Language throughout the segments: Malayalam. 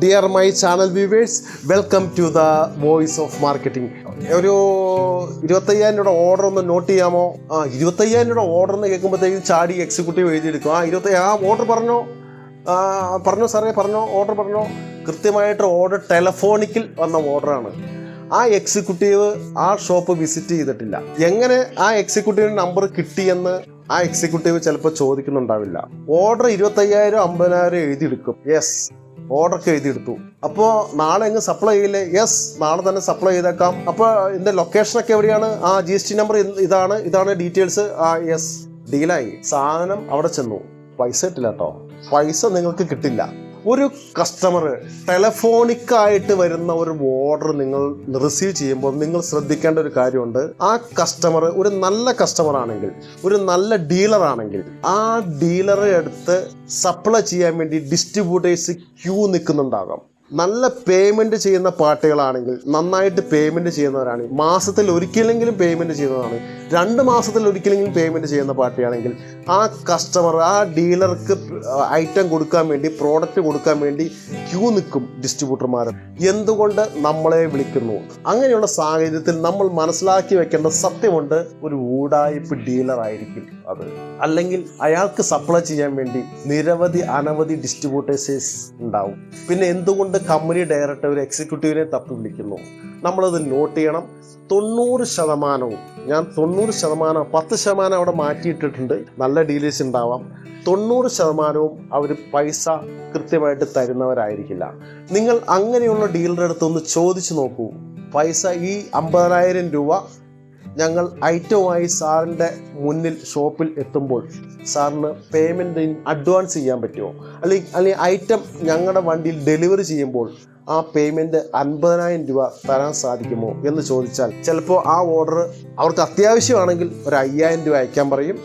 Dear my channel viewers welcome to the voice of marketing ഒരു ഇരുപത്തയ്യായിരം രൂപയുടെ ഓർഡർ ഒന്ന് നോട്ട് ചെയ്യാമോ? ആ ഇരുപത്തയ്യായിരം രൂപയുടെ ഓർഡർ എന്ന് കേൾക്കുമ്പോഴത്തേക്കും ചാടി എക്സിക്യൂട്ടീവ് എഴുതിയെടുക്കും. ആ ഇരുപത്തി ആ ഓർഡർ പറഞ്ഞോ? പറഞ്ഞോ സാറേ പറഞ്ഞോ? ഓർഡർ പറഞ്ഞോ? കൃത്യമായിട്ട് ഓർഡർ ടെലഫോണിക്കിൽ വന്ന ഓർഡറാണ് ആ എക്സിക്യൂട്ടീവ് ആ ഷോപ്പ് വിസിറ്റ് ചെയ്തിട്ടില്ല. എങ്ങനെ ആ എക്സിക്യൂട്ടീവിന് നമ്പർ കിട്ടിയെന്ന് ആ എക്സിക്യൂട്ടീവ് ചിലപ്പോൾ ചോദിക്കുന്നുണ്ടാവില്ല. ഓർഡർ ഇരുപത്തയ്യായിരം അമ്പതിനായിരം എഴുതിയെടുക്കും. യെസ് ഓർഡറൊക്കെ എഴുതിയെടുത്തു. അപ്പോൾ നാളെ എങ്ങ് സപ്ലൈ ചെയ്യില്ലേ? യെസ് നാളെ തന്നെ സപ്ലൈ ചെയ്തേക്കാം. അപ്പോൾ ഇതിന്റെ ലൊക്കേഷനൊക്കെ എവിടെയാണ്? ആ ജി എസ് ടി നമ്പർ ഇതാണ് ഇതാണ് ഡീറ്റെയിൽസ് ആ യെസ് ഡീലായി സാധനം അവിടെ ചെന്നു. പൈസ കിട്ടില്ല കേട്ടോ. പൈസ നിങ്ങൾക്ക് കിട്ടില്ല. ഒരു കസ്റ്റമർ ടെലഫോണിക്കായിട്ട് വരുന്ന ഒരു ഓർഡർ നിങ്ങൾ റിസീവ് ചെയ്യുമ്പോൾ നിങ്ങൾ ശ്രദ്ധിക്കേണ്ട ഒരു കാര്യമുണ്ട്. ആ കസ്റ്റമർ ഒരു നല്ല കസ്റ്റമർ ആണെങ്കിൽ ഒരു നല്ല ഡീലർ ആണെങ്കിൽ ആ ഡീലറെ അടുത്ത് സപ്ലൈ ചെയ്യാൻ വേണ്ടി ഡിസ്ട്രിബ്യൂട്ടേഴ്സ് ക്യൂ നിൽക്കുന്നുണ്ടാകാം. നല്ല പേയ്മെന്റ് ചെയ്യുന്ന പാർട്ടികളാണെങ്കിൽ നന്നായിട്ട് പേയ്മെന്റ് ചെയ്യുന്നവരാണെങ്കിൽ മാസത്തിൽ ഒരിക്കലെങ്കിലും പേയ്മെന്റ് ചെയ്യുന്നതാണ്. രണ്ട് മാസത്തിൽ ഒരിക്കലെങ്കിലും പേയ്മെന്റ് ചെയ്യുന്ന പാർട്ടിയാണെങ്കിൽ ആ കസ്റ്റമർ ആ ഡീലർക്ക് ഐറ്റം കൊടുക്കാൻ വേണ്ടി പ്രോഡക്റ്റ് കൊടുക്കാൻ വേണ്ടി ക്യൂ നിൽക്കും ഡിസ്ട്രിബ്യൂട്ടർമാർ എന്തുകൊണ്ട് നമ്മളെ വിളിക്കുന്നു? അങ്ങനെയുള്ള സാഹചര്യത്തിൽ നമ്മൾ മനസ്സിലാക്കി വെക്കേണ്ട സത്യമുണ്ട് ഒരു ഊടായ്പ് ഡീലർ ആയിരിക്കും അത്. അല്ലെങ്കിൽ അയാൾക്ക് സപ്ലൈ ചെയ്യാൻ വേണ്ടി നിരവധി അനവധി ഡിസ്ട്രിബ്യൂട്ടേഴ്സേഴ്സ് ഉണ്ടാവും. പിന്നെ എന്തുകൊണ്ട് കമ്പനി ഡയറക്ടർ ഒരു എക്സിക്യൂട്ടീവിനെ തപ്പി വിളിക്കുന്നു? നമ്മളത് നോട്ട് ചെയ്യണം. തൊണ്ണൂറ് ശതമാനവും ഞാൻ തൊണ്ണൂറ് ശതമാനം പത്ത് ശതമാനം അവിടെ മാറ്റിയിട്ടിട്ടുണ്ട്. നല്ല ഡീലേഴ്സ് ഉണ്ടാവാം. തൊണ്ണൂറ് ശതമാനവും അവർ പൈസ കൃത്യമായിട്ട് തരുന്നവരായിരിക്കില്ല. നിങ്ങൾ അങ്ങനെയുള്ള ഡീലറുടെ അടുത്തൊന്ന് ചോദിച്ചു നോക്കൂ. പൈസ ഈ അമ്പതിനായിരം രൂപ ഞങ്ങൾ ഐറ്റവുമായി സാറിന്റെ മുന്നിൽ ഷോപ്പിൽ എത്തുമ്പോൾ സാറിന് പേയ്മെന്റ് അഡ്വാൻസ് ചെയ്യാൻ പറ്റുമോ? അല്ലെങ്കിൽ അല്ലെങ്കിൽ ഐറ്റം ഞങ്ങളുടെ വണ്ടിയിൽ ഡെലിവറി ചെയ്യുമ്പോൾ ആ പേയ്മെന്റ് അൻപതിനായിരം രൂപ തരാൻ സാധിക്കുമോ എന്ന് ചോദിച്ചാൽ ചിലപ്പോൾ ആ ഓർഡർ അവർക്ക് അത്യാവശ്യമാണെങ്കിൽ ഒരു അയ്യായിരം രൂപ അയക്കാൻ പറയും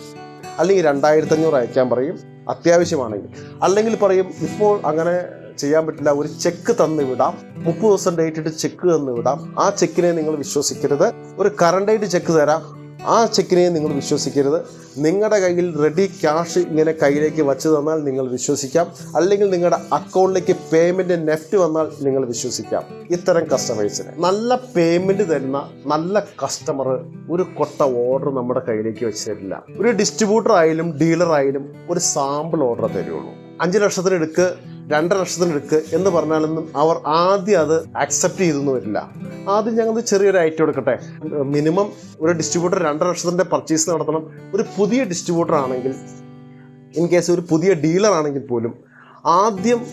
അല്ലെങ്കിൽ രണ്ടായിരത്തഞ്ഞൂറ് അയക്കാൻ പറയും അത്യാവശ്യമാണെങ്കിൽ. അല്ലെങ്കിൽ പറയും ഇപ്പോൾ അങ്ങനെ ചെയ്യാൻ പറ്റില്ല ഒരു ചെക്ക് തന്നു വിടാം. മുപ്പത് ദിവസം ഡേറ്റ് ഇട്ട് ചെക്ക് തന്നു വിടാം. ആ ചെക്കിനെ നിങ്ങൾ വിശ്വസിക്കരുത്. ഒരു കറണ്ട് ആയിട്ട് ചെക്ക് തരാം. ആ ചെക്കിനെ നിങ്ങൾ വിശ്വസിക്കരുത്. നിങ്ങളുടെ കയ്യിൽ റെഡി ക്യാഷ് ഇങ്ങനെ കയ്യിലേക്ക് വച്ച് തന്നാൽ നിങ്ങൾ വിശ്വസിക്കാം. അല്ലെങ്കിൽ നിങ്ങളുടെ അക്കൗണ്ടിലേക്ക് പേയ്മെന്റ് നെഫ്റ്റ് വന്നാൽ നിങ്ങൾ വിശ്വസിക്കാം. ഇത്തരം കസ്റ്റമേഴ്സിന് നല്ല പേയ്മെന്റ് തരുന്ന നല്ല കസ്റ്റമർ ഒരു കൊട്ട ഓർഡർ നമ്മുടെ കയ്യിലേക്ക് വെച്ച് തരില്ല ഒരു ഡിസ്ട്രിബ്യൂട്ടർ ആയാലും ഡീലർ ആയാലും ഒരു സാമ്പിൾ ഓർഡർ തരുള്ളൂ. അഞ്ച് ലക്ഷത്തിന് എടുക്ക്. രണ്ടര ലക്ഷത്തിന് എടുക്കുക എന്ന് പറഞ്ഞാലൊന്നും അവർ ആദ്യം അത് അക്സെപ്റ്റ് ചെയ്തൊന്നും വരില്ല. ആദ്യം ഞങ്ങൾ ചെറിയൊരു ഐറ്റം എടുക്കട്ടെ. മിനിമം ഒരു ഡിസ്ട്രിബ്യൂട്ടർ രണ്ടര ലക്ഷത്തിന്റെ പർച്ചേസ് നടത്തണം. ഒരു പുതിയ ഡിസ്ട്രിബ്യൂട്ടർ ആണെങ്കിൽ ഇൻ കേസ് ഒരു പുതിയ ഡീലർ ആണെങ്കിൽ പോലും ആദ്യം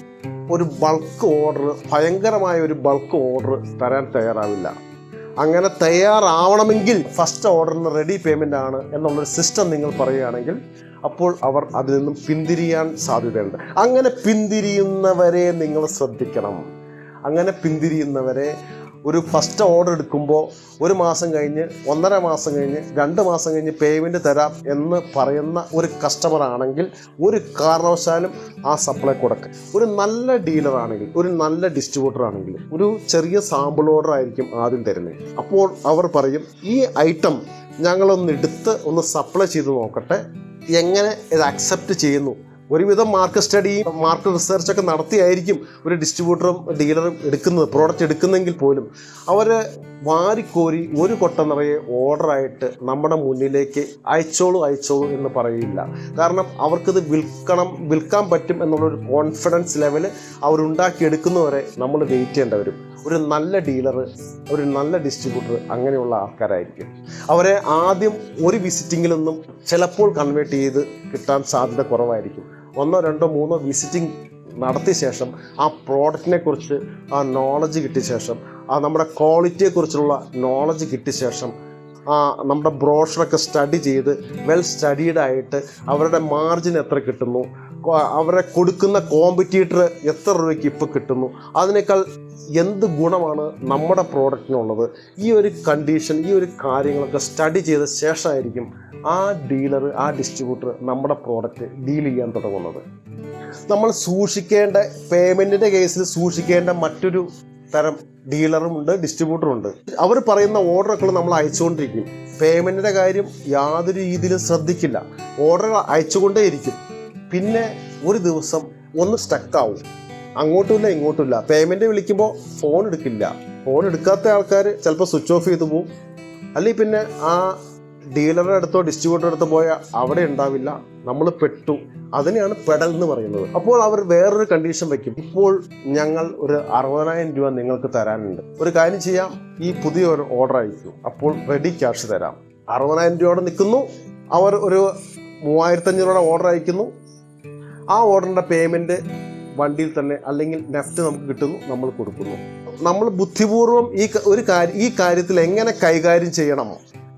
ഒരു ബൾക്ക് ഓർഡർ ഭയങ്കരമായ ഒരു ബൾക്ക് ഓർഡർ തരാൻ തയ്യാറാവില്ല. അങ്ങനെ തയ്യാറാവണമെങ്കിൽ ഫസ്റ്റ് ഓർഡറിന് റെഡി പേയ്മെന്റ് ആണ് എന്നുള്ളൊരു സിസ്റ്റം നിങ്ങൾ പറയുകയാണെങ്കിൽ അപ്പോൾ അവർ അതിൽ നിന്നും പിന്തിരിയാൻ സാധ്യതയുണ്ട്. അങ്ങനെ പിന്തിരിയുന്നവരെ നിങ്ങൾ ശ്രദ്ധിക്കണം. അങ്ങനെ പിന്തിരിയുന്നവരെ ഒരു ഫസ്റ്റ് ഓർഡർ എടുക്കുമ്പോൾ ഒരു മാസം കഴിഞ്ഞ് ഒന്നര മാസം കഴിഞ്ഞ് രണ്ട് മാസം കഴിഞ്ഞ് പേയ്മെന്റ് തരാം എന്ന് പറയുന്ന ഒരു കസ്റ്റമർ ആണെങ്കിൽ ഒരു കാരണവശാലും ആ സപ്ലൈ കൊടുക്കുക ഒരു നല്ല ഡീലർ ആണെങ്കിൽ ഒരു നല്ല ഡിസ്ട്രിബ്യൂട്ടർ ആണെങ്കിൽ ഒരു ചെറിയ സാമ്പിൾ ഓർഡർ ആയിരിക്കും ആദ്യം തരുന്നത് അപ്പോൾ അവർ പറയും ഈ ഐറ്റം ഞങ്ങളൊന്ന് എടുത്ത് ഒന്ന് സപ്ലൈ ചെയ്ത് നോക്കട്ടെ എങ്ങനെ ഇത് അക്സെപ്റ്റ് ചെയ്യുന്നു? ഒരുവിധം മാർക്കറ്റ് സ്റ്റഡിയും മാർക്കറ്റ് റിസർച്ചൊക്കെ നടത്തിയായിരിക്കും ഒരു ഡിസ്ട്രിബ്യൂട്ടറും ഡീലറും എടുക്കുന്നത് പ്രോഡക്റ്റ് എടുക്കുന്നെങ്കിൽ പോലും. അവർ വാരിക്കോരി ഒരു കൊട്ട നിറയെ ഓർഡറായിട്ട് നമ്മുടെ മുന്നിലേക്ക് അയച്ചോളൂ അയച്ചോളൂ എന്ന് പറയില്ല കാരണം അവർക്കിത് വിൽക്കണം വിൽക്കാൻ പറ്റും എന്നുള്ളൊരു കോൺഫിഡൻസ് ലെവൽ അവരുണ്ടാക്കിയെടുക്കുന്നവരെ നമ്മൾ വെയിറ്റ് ചെയ്യേണ്ടി വരും. ഒരു നല്ല ഡീലർ ഒരു നല്ല ഡിസ്ട്രിബ്യൂട്ടർ അങ്ങനെയുള്ള ആൾക്കാരായിരിക്കും. അവരെ ആദ്യം ഒരു വിസിറ്റിങ്ങിലൊന്നും ചിലപ്പോൾ കൺവേർട്ട് ചെയ്ത് കിട്ടാൻ സാധ്യത കുറവായിരിക്കും. ഒന്നോ രണ്ടോ മൂന്നോ വിസിറ്റിംഗ് നടത്തിയ ശേഷം ആ പ്രോഡക്റ്റിനെ കുറിച്ച് ആ നോളജ് കിട്ടിയ ശേഷം ആ നമ്മുടെ ക്വാളിറ്റിയെക്കുറിച്ചുള്ള നോളജ് കിട്ടിയ ശേഷം ആ നമ്മുടെ ബ്രോഷറൊക്കെ സ്റ്റഡി ചെയ്ത് വെൽ സ്റ്റഡീഡ് ആയിട്ട് അവരുടെ മാർജിൻ എത്ര കിട്ടുന്നു അവരെ കൊടുക്കുന്ന കോമ്പറ്റീറ്റർ എത്ര രൂപയ്ക്ക് ഇപ്പോൾ കിട്ടുന്നു? അതിനേക്കാൾ എന്ത് ഗുണമാണ് നമ്മുടെ പ്രോഡക്റ്റിനുള്ളത് ഈ ഒരു കണ്ടീഷൻ ഈ ഒരു കാര്യങ്ങളൊക്കെ സ്റ്റഡി ചെയ്ത ശേഷമായിരിക്കും ആ ഡീലർ ആ ഡിസ്ട്രിബ്യൂട്ടർ നമ്മുടെ പ്രോഡക്റ്റ് ഡീൽ ചെയ്യാൻ തുടങ്ങുന്നത്. നമ്മൾ സൂക്ഷിക്കേണ്ട പേയ്മെന്റിന്റെ കേസിൽ സൂക്ഷിക്കേണ്ട മറ്റൊരു തരം ഡീലറും ഉണ്ട് ഡിസ്ട്രിബ്യൂട്ടറും ഉണ്ട്. അവർ പറയുന്ന ഓർഡറൊക്കെ നമ്മൾ അയച്ചുകൊണ്ടിരിക്കും. പേയ്മെന്റിന്റെ കാര്യം യാതൊരു രീതിയിലും ശ്രദ്ധിക്കില്ല. ഓർഡർ അയച്ചുകൊണ്ടേയിരിക്കും. പിന്നെ ഒരു ദിവസം ഒന്ന് സ്റ്റക്കാവും അങ്ങോട്ടുമില്ല ഇങ്ങോട്ടുമില്ല. പേയ്മെന്റ് വിളിക്കുമ്പോൾ ഫോൺ എടുക്കില്ല. ഫോൺ എടുക്കാത്ത ആൾക്കാർ ചിലപ്പോൾ സ്വിച്ച് ഓഫ് ചെയ്തു പോവും. അല്ലെങ്കിൽ പിന്നെ ആ ഡീലറുടെ അടുത്തോ ഡിസ്ട്രിബ്യൂട്ടറുടെ അടുത്തോ പോയാൽ അവിടെ ഉണ്ടാവില്ല. നമ്മൾ പെട്ടു. അതിനെയാണ് പെടൽ എന്ന് പറയുന്നത്. അപ്പോൾ അവർ വേറൊരു കണ്ടീഷൻ വെക്കും. ഇപ്പോൾ ഞങ്ങൾ ഒരു അറുപതിനായിരം രൂപ നിങ്ങൾക്ക് തരാനുണ്ട്. ഒരു കാര്യം ചെയ്യാം. ഈ പുതിയ ഒരു ഓർഡർ അയക്കും. അപ്പോൾ റെഡി ക്യാഷ് തരാം. അറുപതിനായിരം രൂപയോടെ നിൽക്കുന്നു. അവർ ഒരു മൂവായിരത്തഞ്ഞൂറോടെ ഓർഡർ അയക്കുന്നു. ആ ഓർഡറിന്റെ പേയ്മെന്റ് വണ്ടിയിൽ തന്നെ അല്ലെങ്കിൽ നെഫ്റ്റ് നമുക്ക് കിട്ടുന്നു നമ്മൾ കൊടുക്കുന്നു. നമ്മൾ ബുദ്ധിപൂർവം ഈ ഒരു കാര്യം ഈ കാര്യത്തിൽ എങ്ങനെ കൈകാര്യം ചെയ്യണം?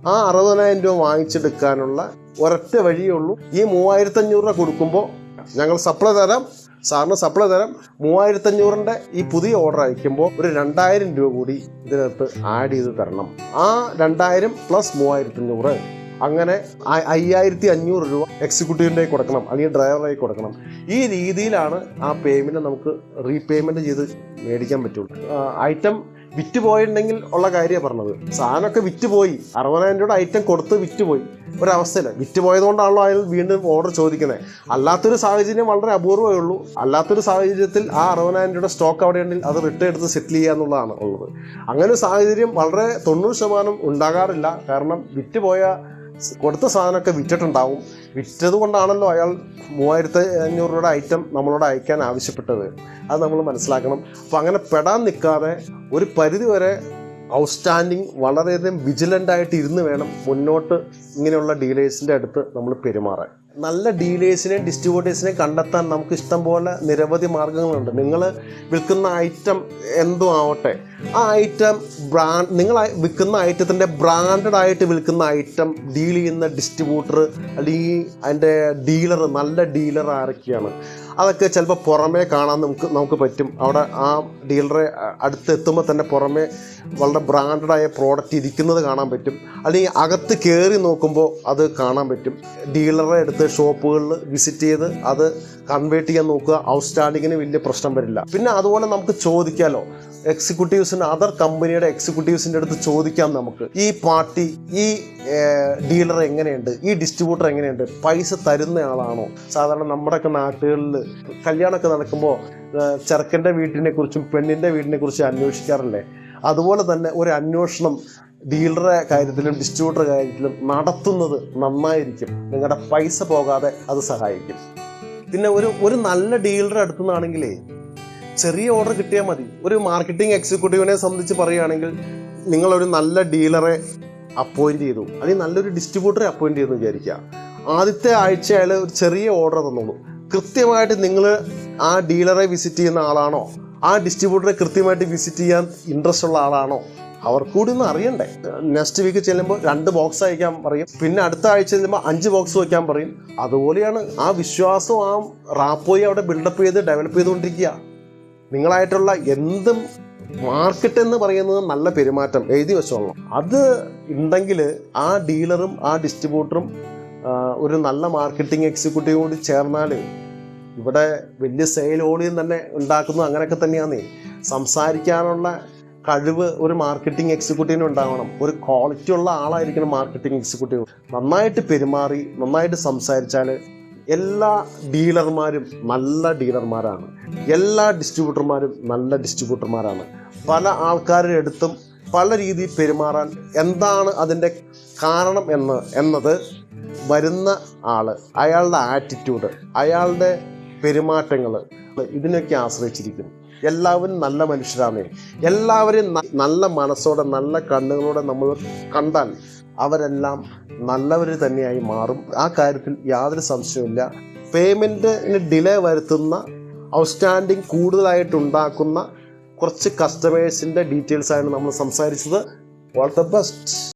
ആ അറുപതിനായിരം രൂപ വാങ്ങിച്ചെടുക്കാനുള്ള ഒരൊറ്റ വഴിയേ ഉള്ളൂ. ഈ മൂവായിരത്തഞ്ഞൂറ് രൂപ കൊടുക്കുമ്പോൾ ഞങ്ങൾ സപ്ലൈ തരാം. സാറിന് സപ്ലൈ തരാം. മൂവായിരത്തഞ്ഞൂറിന്റെ ഈ പുതിയ ഓർഡർ അയക്കുമ്പോൾ ഒരു രണ്ടായിരം രൂപ കൂടി ഇതിനകത്ത് ആഡ് ചെയ്ത് തരണം. ആ രണ്ടായിരം പ്ലസ് മൂവായിരത്തഞ്ഞൂറ്. അങ്ങനെ അയ്യായിരത്തി അഞ്ഞൂറ് രൂപ എക്സിക്യൂട്ടീവിന്റെ കൊടുക്കണം അല്ലെങ്കിൽ ഡ്രൈവറായി കൊടുക്കണം. ഈ രീതിയിലാണ് ആ പേയ്മെന്റ് നമുക്ക് റീപേയ്മെന്റ് ചെയ്ത് മേടിക്കാൻ പറ്റുള്ളൂ. ഐറ്റം വിറ്റ് പോയിട്ടുണ്ടെങ്കിൽ ഉള്ള കാര്യമാണ് പറഞ്ഞത്. സാധനമൊക്കെ വിറ്റ് പോയി അറുപതിനായിരം രൂപയുടെ ഐറ്റം കൊടുത്ത് വിറ്റ് പോയി ഒരവസ്ഥയില്ല. വിറ്റ് പോയതുകൊണ്ടാണല്ലോ അയാൾ വീണ്ടും ഓർഡർ ചോദിക്കുന്നത്. അല്ലാത്തൊരു സാഹചര്യം വളരെ അപൂർവമേ ഉള്ളൂ. അല്ലാത്തൊരു സാഹചര്യത്തിൽ ആ അറുപതിനായിരം രൂപയുടെ സ്റ്റോക്ക് അവിടെ ഉണ്ടെങ്കിൽ അത് റിട്ടേൺ എടുത്ത് സെറ്റിൽ ചെയ്യുക എന്നുള്ളതാണ് ഉള്ളത്. അങ്ങനെ ഒരു സാഹചര്യം വളരെ തൊണ്ണൂറ് ശതമാനം ഉണ്ടാകാറില്ല. കാരണം വിറ്റ് പോയ കൊടുത്ത സാധനമൊക്കെ വിറ്റിട്ടുണ്ടാവും. വിറ്റത് കൊണ്ടാണല്ലോ അയാൾ മൂവായിരത്തി അഞ്ഞൂറ് രൂപയുടെ ഐറ്റം നമ്മളോട് അയക്കാൻ ആവശ്യപ്പെട്ടത്. അത് നമ്മൾ മനസ്സിലാക്കണം. അപ്പോൾ അങ്ങനെ പെടാൻ നിൽക്കാതെ ഒരു പരിധി വരെ ഔട്ട്സ്റ്റാൻഡിങ് വളരെയധികം വിജിലന്റ് ആയിട്ട് ഇരുന്ന് വേണം മുന്നോട്ട് ഇങ്ങനെയുള്ള ഡീലേഴ്സിന്റെ അടുത്ത് നമ്മൾ പെരുമാറാൻ. നല്ല ഡീലേഴ്സിനെയും ഡിസ്ട്രിബ്യൂട്ടേഴ്സിനെയും കണ്ടെത്താൻ നമുക്ക് ഇഷ്ടം പോലെ നിരവധി മാർഗങ്ങളുണ്ട് നിങ്ങൾ വിൽക്കുന്ന ഐറ്റം എന്തും ആവട്ടെ ആ ഐറ്റം ബ്രാൻഡ് നിങ്ങൾ വിൽക്കുന്ന ഐറ്റത്തിന്റെ ബ്രാൻഡഡ് ആയിട്ട് വിൽക്കുന്ന ഐറ്റം ഡീൽ ചെയ്യുന്ന ഡിസ്ട്രിബ്യൂട്ടർ അല്ലെങ്കിൽ അതിന്റെ ഡീലർ നല്ല ഡീലർ ആരൊക്കെയാണ്? അതൊക്കെ ചിലപ്പോൾ പുറമേ കാണാൻ നമുക്ക് നമുക്ക് പറ്റും. അവിടെ ആ ഡീലറെ അടുത്ത് എത്തുമ്പോൾ തന്നെ പുറമേ വളരെ ബ്രാൻഡഡായ പ്രോഡക്റ്റ് ഇരിക്കുന്നത് കാണാൻ പറ്റും. അല്ലെങ്കിൽ അകത്ത് കയറി നോക്കുമ്പോൾ അത് കാണാൻ പറ്റും. ഡീലറെ അടുത്ത് ഷോപ്പുകളിൽ വിസിറ്റ് ചെയ്ത് അത് കൺവേർട്ട് ചെയ്യാൻ നോക്കുക. ഔട്ട്സ്റ്റാൻഡിങ്ങിന് വലിയ പ്രശ്നം വരില്ല. പിന്നെ അതുപോലെ നമുക്ക് ചോദിക്കാമല്ലോ എക്സിക്യൂട്ടീവ്സിന് അതർ കമ്പനിയുടെ എക്സിക്യൂട്ടീവ്സിന്റെ അടുത്ത് ചോദിക്കാം നമുക്ക്. ഈ പാർട്ടി ഈ ഡീലർ എങ്ങനെയുണ്ട്? ഈ ഡിസ്ട്രിബ്യൂട്ടർ എങ്ങനെയുണ്ട്? പൈസ തരുന്ന ആളാണോ സാധാരണ നമ്മുടെയൊക്കെ നാട്ടുകളിൽ കല്യാണമൊക്കെ നടക്കുമ്പോൾ ചെറുക്കന്റെ വീട്ടിനെ കുറിച്ചും പെണ്ണിന്റെ വീടിനെ കുറിച്ചും അന്വേഷിക്കാറില്ലേ? അതുപോലെ തന്നെ ഒരു അന്വേഷണം ഡീലറെ കാര്യത്തിലും ഡിസ്ട്രിബ്യൂട്ടറുടെ കാര്യത്തിലും നടത്തുന്നത് നന്നായിരിക്കും. നിങ്ങളുടെ പൈസ പോകാതെ അത് സഹായിക്കും. പിന്നെ ഒരു ഒരു നല്ല ഡീലറെ അടുത്തു നിന്നാണെങ്കിലേ ചെറിയ ഓർഡർ കിട്ടിയാൽ മതി. ഒരു മാർക്കറ്റിംഗ് എക്സിക്യൂട്ടീവിനെ സംബന്ധിച്ച് പറയുകയാണെങ്കിൽ നിങ്ങളൊരു നല്ല ഡീലറെ അപ്പോയിന്റ് ചെയ്തു. അല്ലെങ്കിൽ നല്ലൊരു ഡിസ്ട്രിബ്യൂട്ടറെ അപ്പോയിന്റ് ചെയ്തു വിചാരിക്കുക. ആദ്യത്തെ ആഴ്ച അയാൾ ഒരു ചെറിയ ഓർഡർ തന്നോളൂ. കൃത്യമായിട്ട് നിങ്ങൾ ആ ഡീലറെ വിസിറ്റ് ചെയ്യുന്ന ആളാണോ? ആ ഡിസ്ട്രിബ്യൂട്ടറെ കൃത്യമായിട്ട് വിസിറ്റ് ചെയ്യാൻ ഇൻട്രസ്റ്റ് ഉള്ള ആളാണോ? അവർ കൂടി ഒന്ന് അറിയണ്ടേ. നെക്സ്റ്റ് വീക്ക് ചെല്ലുമ്പോൾ രണ്ട് ബോക്സ് അയക്കാൻ പറയും. പിന്നെ അടുത്ത ആഴ്ച ചെല്ലുമ്പോൾ അഞ്ച് ബോക്സ് വയ്ക്കാൻ പറയും. അതുപോലെയാണ് ആ വിശ്വാസവും ആ റാപ്പോയി അവിടെ ബിൽഡപ്പ് ചെയ്ത് ഡെവലപ്പ് ചെയ്തുകൊണ്ടിരിക്കുക. നിങ്ങളായിട്ടുള്ള എന്തും മാർക്കറ്റ് എന്ന് പറയുന്നത് നല്ല പെരുമാറ്റം എഴുതി വെച്ചോളണം. അത് ഉണ്ടെങ്കിൽ ആ ഡീലറും ആ ഡിസ്ട്രിബ്യൂട്ടറും ഒരു നല്ല മാർക്കറ്റിംഗ് എക്സിക്യൂട്ടീവോട് ചേർന്നാൽ ഇവിടെ വലിയ സെയിൽ ഓളിയും തന്നെ ഉണ്ടാക്കുന്നു. അങ്ങനെയൊക്കെ തന്നെയാണ് സംസാരിക്കാനുള്ള കഴിവ് ഒരു മാർക്കറ്റിംഗ് എക്സിക്യൂട്ടീവിന് ഉണ്ടാവണം. ഒരു ക്വാളിറ്റി ഉള്ള ആളായിരിക്കണം മാർക്കറ്റിംഗ് എക്സിക്യൂട്ടീവ് നന്നായിട്ട് പെരുമാറി നന്നായിട്ട് സംസാരിച്ചാൽ എല്ലാ ഡീലർമാരും നല്ല ഡീലർമാരാണ്. എല്ലാ ഡിസ്ട്രിബ്യൂട്ടർമാരും നല്ല ഡിസ്ട്രിബ്യൂട്ടർമാരാണ്. പല ആൾക്കാരുടെ അടുത്തും പല രീതിയിൽ പെരുമാറാൻ എന്താണ് അതിന്റെ കാരണം എന്ന് എന്നത് വരുന്ന ആൾ അയാളുടെ ആറ്റിറ്റ്യൂഡ് അയാളുടെ പെരുമാറ്റങ്ങൾ ഇതിനൊക്കെ ആശ്രയിച്ചിരിക്കും എല്ലാവരും നല്ല മനുഷ്യരാണ്. എല്ലാവരെയും നല്ല മനസ്സോടെ നല്ല കണ്ണുകളോടെ നമ്മൾ കണ്ടാൽ അവരെല്ലാം നല്ലവർ തന്നെയായി മാറും. ആ കാര്യത്തിൽ യാതൊരു സംശയവുമില്ല. പേയ്മെന്റിന് ഡിലേ വരുത്തുന്ന ഔട്ട്സ്റ്റാൻഡിങ് കൂടുതലായിട്ടുണ്ടാക്കുന്ന കുറച്ച് കസ്റ്റമേഴ്സിന്റെ ആണ് നമ്മൾ സംസാരിച്ചത്. All the best